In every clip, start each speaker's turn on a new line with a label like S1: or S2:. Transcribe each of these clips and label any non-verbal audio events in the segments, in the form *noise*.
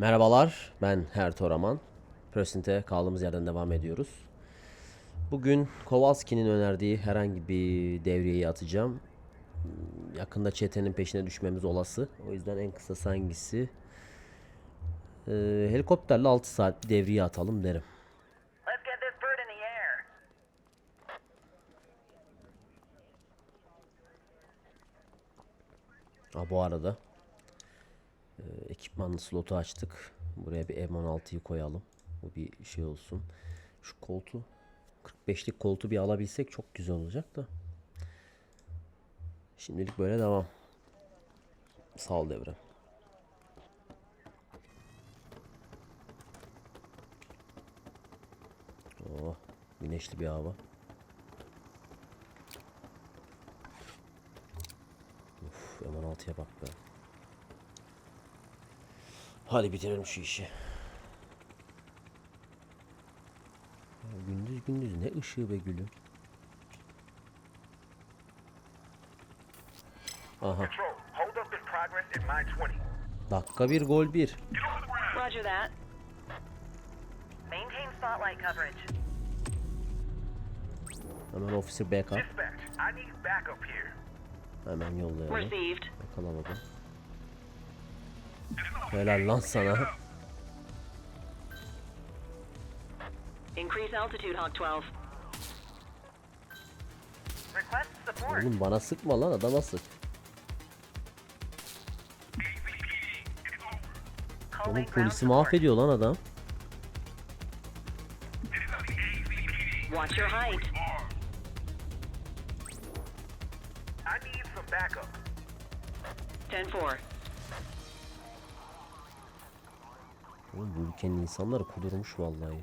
S1: Merhabalar, ben Ertoraman. Present'e kaldığımız yerden devam ediyoruz. Bugün Kowalski'nin önerdiği herhangi bir devriyeyi atacağım. Yakında çetenin peşine düşmemiz olası. O yüzden en kısası hangisi? Ee, helikopterle 6 saat bir devriye atalım derim. Ha bu arada ekipmanlı slotu açtık. Buraya bir M16'yı koyalım. Bu bir şey olsun. Şu koltuğu 45'lik koltuğu bir alabilsek çok güzel olacak da. Şimdilik böyle devam. Sağ ol devrem. Oh, güneşli bir hava. Uf, M16'ya bak be. Hadi bitirelim şu işi. Ya gündüz gündüz ne ışığı be gülüm. Aha.
S2: Control, hold up this progress at mine 20.
S1: Dakika bir gol bir.
S3: Roger that. Maintain spotlight coverage.
S1: Hemen officer backup.
S2: Dispatch, I need backup here.
S1: Hemen yollayalım.
S3: Received.
S1: Yakala baba. Helal lan sana.
S3: Increase altitude, Hawk 12. Request support.
S1: Oğlum bana sıkma lan adama sık. Oğlum polisi mahvediyor lan adam.
S3: Watch your height.
S2: I need some backup.
S3: 10-4.
S1: Oğlum bu ülkenin insanları kudurmuş vallahi.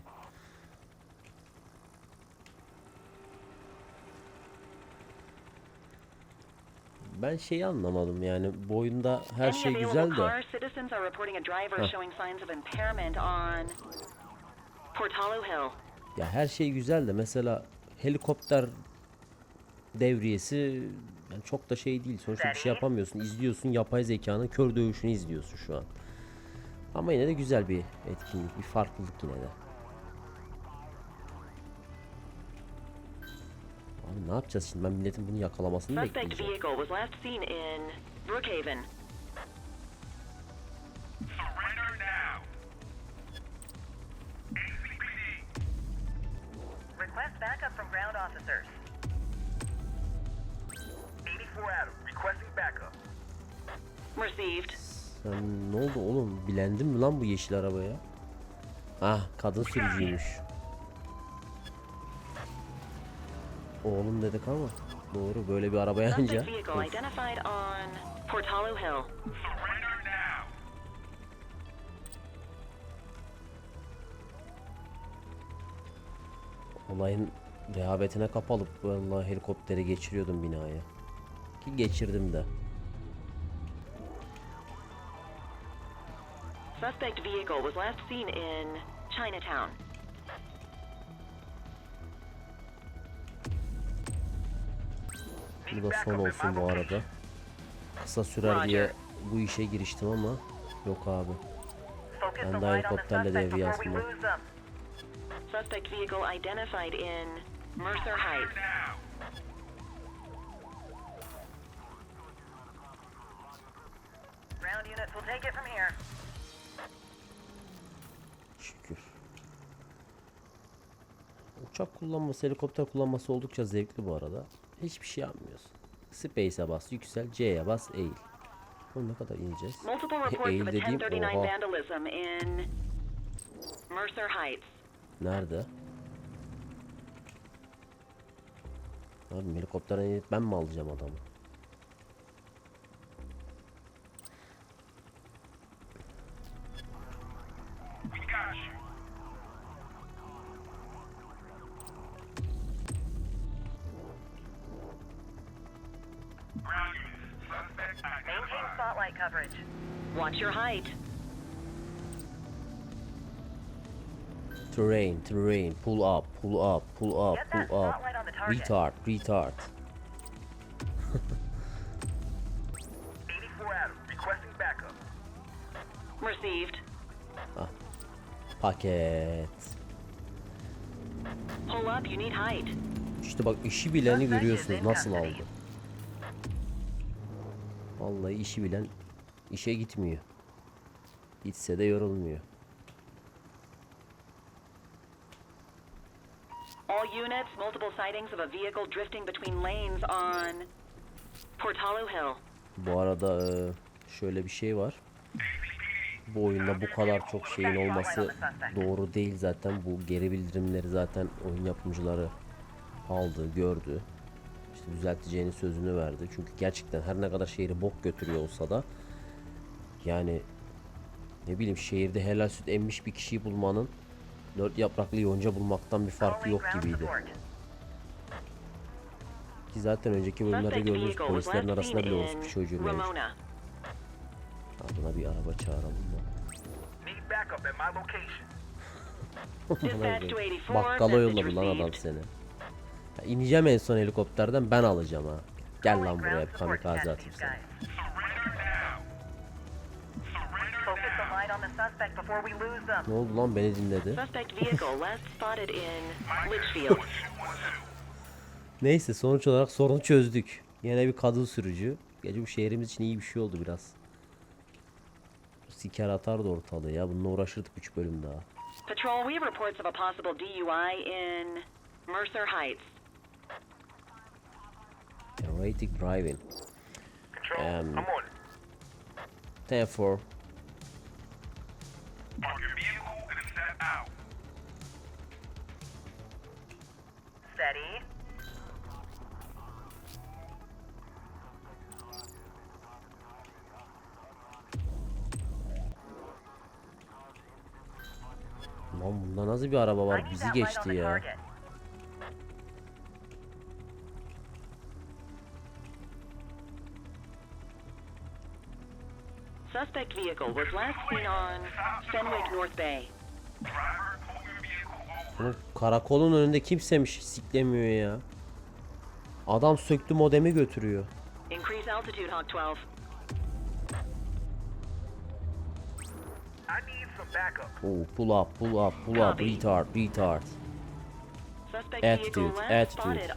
S1: Ben şeyi anlamadım yani bu oyunda her şey güzel de ya her şey güzel de mesela helikopter devriyesi yani çok da şey değil. Sonuçta bir şey yapamıyorsun. İzliyorsun yapay zekanın kör dövüşünü izliyorsun şu an. Ama yine de güzel bir etkinlik, bir farklılık yine de. Abi ne yapacağız şimdi? Ben milletin bunu yakalamasını bekleyeceğim.
S3: vehicle was last seen in Brookhaven.
S2: Surrender now. ACPD,
S3: Request backup from ground officers.
S2: 84 Adam, requesting backup.
S3: Received.
S1: Sen ne oldu oğlum? Bilendin mi lan bu yeşil arabaya? Ah kadın sürücüymüş. Oğlum dedik ama doğru böyle bir araba yanınca.
S3: Suspect vehicle identified on Portalo Hill.
S2: Surrender now.
S1: Olayın rehavetine kapalıp vallahi helikoptere geçiriyordum binaya. Ki geçirdim de.
S3: Suspect vehicle was last seen in Chinatown.
S1: Bu da son olsun bu arada. Kısa sürer diye bu işe giriştim ama yok abi. Ben
S3: the
S1: helikopterle
S3: suspect
S1: devriye aslında.
S3: Suspect vehicle identified in Mercer Heights. Ground units will take it from here.
S1: Şükür. Uçak kullanması, helikopter kullanması oldukça zevkli bu arada. Hiçbir şey yapmıyorsun. Space'e bas, yüksel, C'ye bas, eğil. Oğlum ne kadar ineceğiz? *laughs* Eğil dediğim
S3: 1039
S1: oha. Nerede? Abi helikopterden ben mi alacağım adamı?
S3: Maintain spotlight coverage. Watch your height.
S1: Terrain, terrain, pull up, pull up, pull up, pull up.
S3: spotlight on the target.
S1: Retard, retard.
S2: 84 Adam, requesting backup.
S3: Received.
S1: Ah. Paket.
S3: Pull up, you need height.
S1: İşte bak işi bileni görüyorsunuz nasıl aldı. Vallahi işi bilen işe gitmiyor. Gitse de yorulmuyor.
S3: All units, multiple sightings of a vehicle drifting between lanes on Portalo Hill.
S1: Bu arada e, şöyle bir şey var. Bu oyunda bu kadar çok şeyin olması doğru değil zaten. Bu geri bildirimleri zaten oyun yapımcıları aldı, gördü. İşte düzelteceğini sözünü verdi. Çünkü gerçekten her ne kadar şehri bok götürüyor olsa da yani ne bileyim şehirde helal süt emmiş bir kişiyi bulmanın dört yapraklı yonca bulmaktan bir farkı yok gibiydi. Ki zaten önceki bölümlerde gördüğünüz polislerin arasında bile orospu
S3: in
S1: çocuğu mevcut. Buna bir araba çağıralım da.
S2: Need backup at my location. *laughs*
S3: Dispatch to 84,
S1: Bakkala yolladı lan adam seni. Ya ineceğim en son helikopterden ben alacağım ha. Gel lan buraya kamikaze atayım sana. Ne oldu lan beni dinledi. Neyse sonuç olarak sorunu çözdük. Yine bir kadın sürücü. Gece bu şehrimiz için iyi bir şey oldu biraz. Siker atardı ortalığı ya. Bununla uğraşırdık 3 bölüm daha.
S3: Patrol, we have reports of a possible DUI in Mercer Heights.
S1: Erratic driving. Um. Therefore,
S2: Park your vehicle and step out.
S3: Steady.
S1: lan bunda nasıl bir araba var? Bizi geçti ya.
S3: Vehicle was last seen on Fenwick North Bay.
S1: Bunun karakolun önünde kimsemiş siklemiyor ya. Adam söktü modemi götürüyor.
S3: Increase altitude, Hawk 12.
S2: I need some backup.
S1: Oh, pull up, pull up, pull up, retard, retard.
S3: Suspect
S1: Attitude, attitude.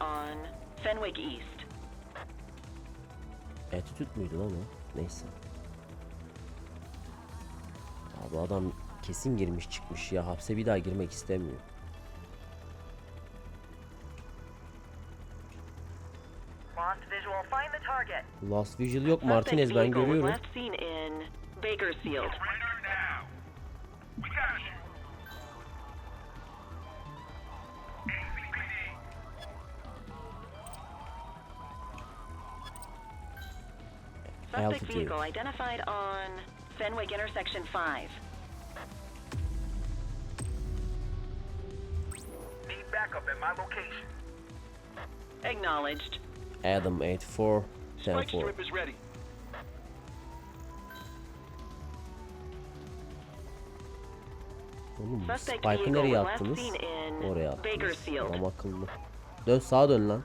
S3: Fenwick East.
S1: Attitude muydu lan o? Neyse. Abi adam kesin girmiş çıkmış ya. Hapse bir daha girmek istemiyor. Last Visual yok Martinez ben görüyorum. Altitude.
S3: Fenwick intersection 5.
S2: Need backup at my location.
S3: Acknowledged.
S1: Adam 84
S2: Spike
S1: 10
S2: strip is ready.
S1: Oğlum
S3: Suspect
S1: Spike'ı
S3: vehicle
S1: nereye
S3: was last
S1: attınız?
S3: seen in
S1: Oraya attınız.
S3: Bakersfield.
S1: Adam akıllı. Dön sağa dön lan.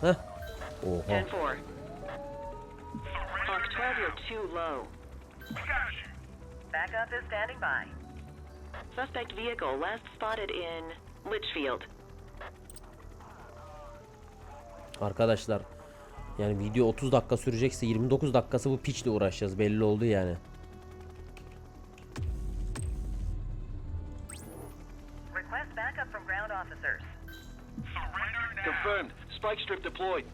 S1: Heh. Oha.
S3: 10 4. Hawk 12, you're too low.
S2: We got you.
S3: Backup is standing by. Suspect vehicle last spotted in Litchfield.
S1: Arkadaşlar yani video 30 dakika sürecekse 29 dakikası bu piçle uğraşacağız belli oldu yani.
S3: Request backup from ground officers.
S4: Confirmed. Spike strip deployed.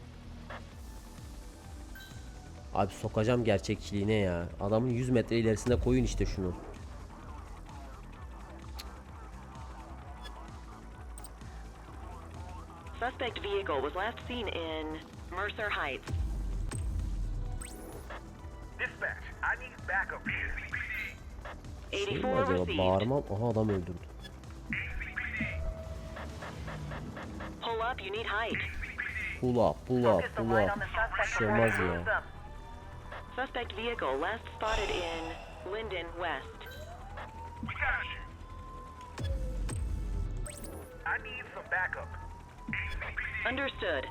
S1: Abi sokacağım gerçekçiliğine ya. Adamın 100 metre ilerisinde koyun işte şunu.
S3: Suspect vehicle was last seen in Mercer Heights.
S2: Dispatch, I need backup here.
S1: Şey mi
S3: 84
S1: acaba
S3: received.
S1: bağırmam? Aha adam öldürdü.
S3: Pull up, you need height.
S1: Pull up, pull up, pull up. Bir şey olmaz ya.
S3: Suspect vehicle last spotted in Linden West.
S2: I need some backup.
S3: Understood.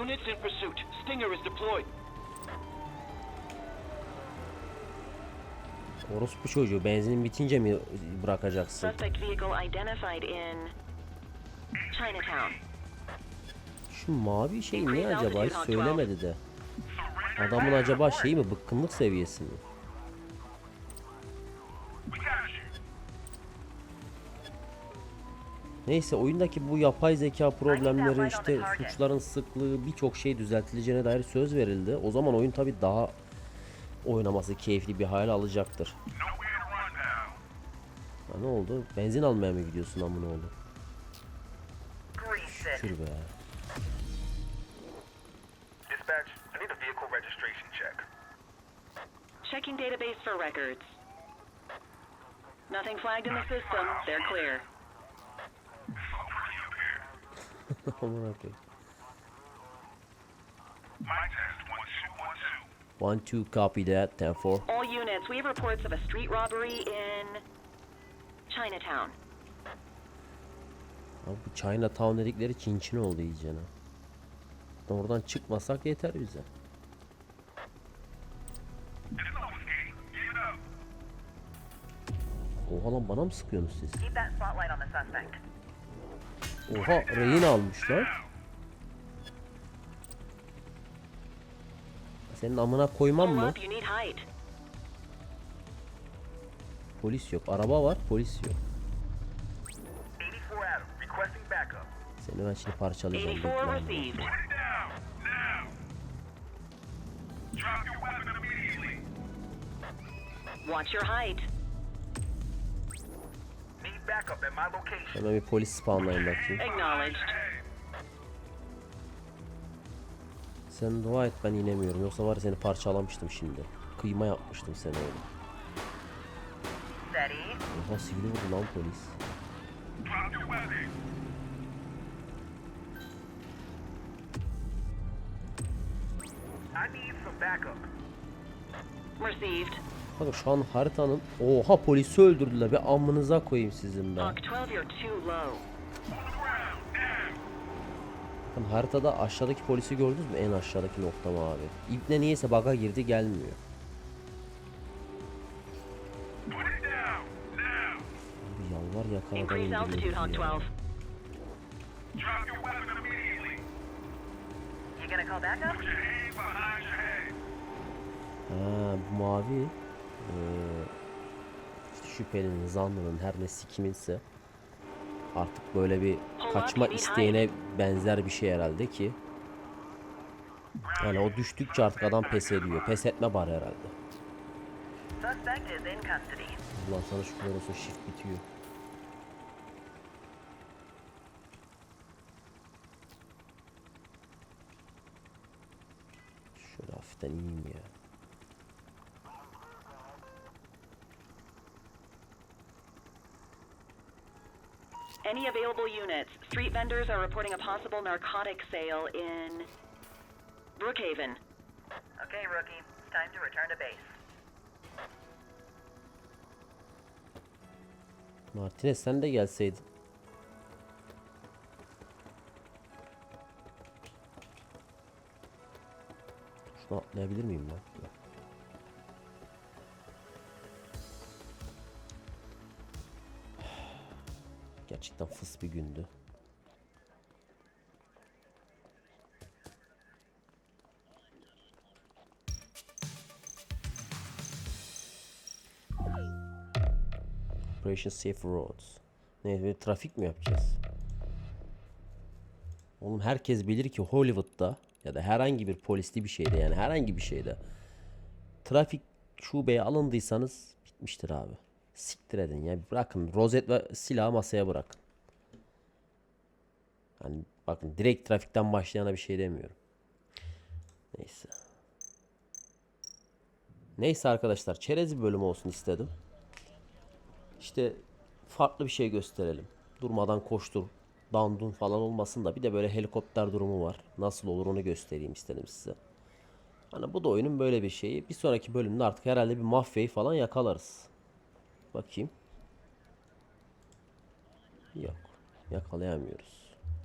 S4: Units in pursuit. Stinger is deployed.
S1: Orospu çocuğu benzinin bitince mi bırakacaksın?
S3: Suspect vehicle identified in Chinatown.
S1: Şu mavi şey ne acaba hiç söylemedi de. Adamın acaba şeyi mi bıkkınlık seviyesi mi? Neyse oyundaki bu yapay zeka problemleri işte suçların sıklığı birçok şey düzeltileceğine dair söz verildi. O zaman oyun tabi daha oynaması keyifli bir hale alacaktır. Ha, ne oldu? Benzin almaya mı gidiyorsun amına oğlum? Şükür be.
S3: Checking database for records. Nothing flagged in the system. They're clear. *laughs*
S1: Amına koyayım.
S2: My test, one, two, one, two.
S1: One two copy that. Ten four.
S3: All units, we have reports of a street robbery in Chinatown.
S1: Abi bu Chinatown dedikleri Çin Çin oldu iyicene. Oradan çıkmasak yeter bize. Oha lan bana mı sıkıyorsunuz siz? Oha rehin almışlar. Senin amına koymam mı? Polis yok. Araba var, polis yok.
S2: 84 Adam, requesting backup.
S1: Seni ben şimdi parçalayacağım.
S3: 84
S1: bekle.
S3: received.
S2: Put it down, now. Drop your weapon immediately.
S3: Watch your height.
S1: Hemen bir polis spawnlayayım bakayım. Sen dua et ben inemiyorum. Yoksa var ya seni parçalamıştım şimdi. Kıyma yapmıştım seni öyle. Oha sivri vurdu lan polis.
S2: I need some backup.
S3: Received.
S1: Bakın şu an haritanın... Oha polisi öldürdüler. Bir amınıza koyayım sizin ben.
S3: Hawk 12, you're too low.
S2: On the ground, now.
S1: Bakın haritada aşağıdaki polisi gördünüz mü? En aşağıdaki nokta mavi. İbne niyeyse baga girdi gelmiyor. Bir yalvar yakaladan
S3: Increase altitude, Hawk
S1: indirmedi ya.
S3: 12.
S2: Drop your weapon immediately.
S3: You gonna call backup?
S2: Put your hand behind your head.
S1: Ha bu mavi şüphelinin, zanlının her ne sikiminse artık böyle bir kaçma isteğine benzer bir şey herhalde ki yani o düştükçe artık adam pes ediyor. Pes etme var herhalde. Ulan sana şükürler olsun shift bitiyor. Şöyle hafiften ineyim ya.
S3: Any available units. Street vendors are reporting a possible narcotic sale in Brookhaven. Okay, rookie. It's time to return to base.
S1: Martinez sen de gelseydin. Şunu atlayabilir miyim lan? Yok. Gerçekten fıs bir gündü. Operation Safe Roads. Ne bir trafik mi yapacağız? Oğlum herkes bilir ki Hollywood'da ya da herhangi bir polisli bir şeyde yani herhangi bir şeyde trafik şubeye alındıysanız bitmiştir abi. Siktir edin ya. Bırakın rozet ve silahı masaya bırakın. Hani bakın direkt trafikten başlayana bir şey demiyorum. Neyse. Neyse arkadaşlar çerez bir bölüm olsun istedim. İşte farklı bir şey gösterelim. Durmadan koştur, dandun falan olmasın da bir de böyle helikopter durumu var. Nasıl olur onu göstereyim istedim size. Hani bu da oyunun böyle bir şeyi. Bir sonraki bölümde artık herhalde bir mafyayı falan yakalarız. Bakayım. Yok. Yakalayamıyoruz.